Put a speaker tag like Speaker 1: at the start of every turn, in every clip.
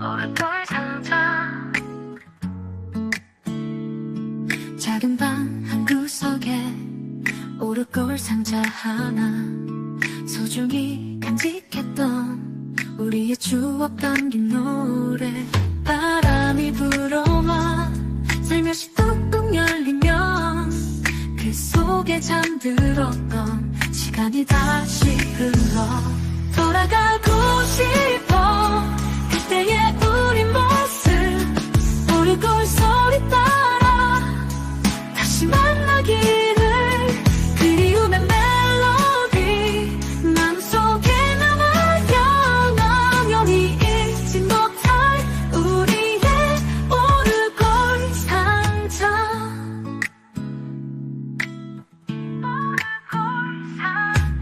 Speaker 1: 오른돌 상자.
Speaker 2: 작은 방 한 구석에 오르골 상자 하나. 소중히 간직했던 우리의 추억 담긴 노래. 바람이 불어와 살며시 뚝뚝 열리면 그 속에 잠들었던 시간이 다시 흘러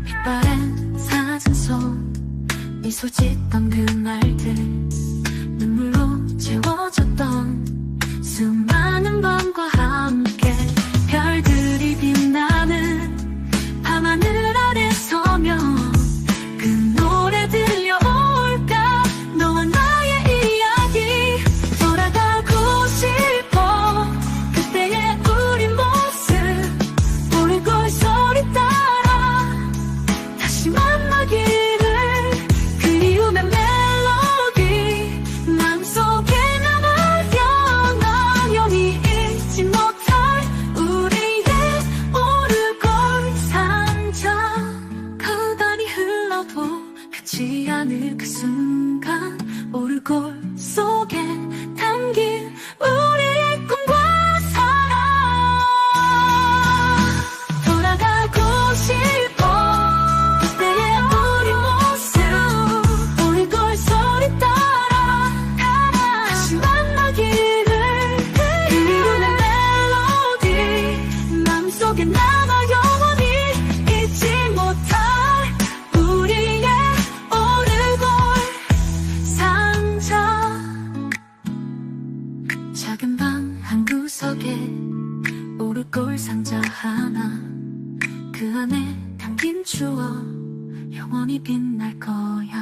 Speaker 2: 빛바랜 사진 속 미소 짓던 그날들 눈물로 채워졌던 그 순간 오르골 속에 담긴 우리의 꿈과 사랑. 돌아가고 싶어 그때의 우리 모습 오르골 소리 따라 다시 만나기를 그리움의 멜로디. 마음속에 남 작은 방 한 구석에 오르골 상자 하나. 그 안에 담긴 추억 영원히 빛날 거야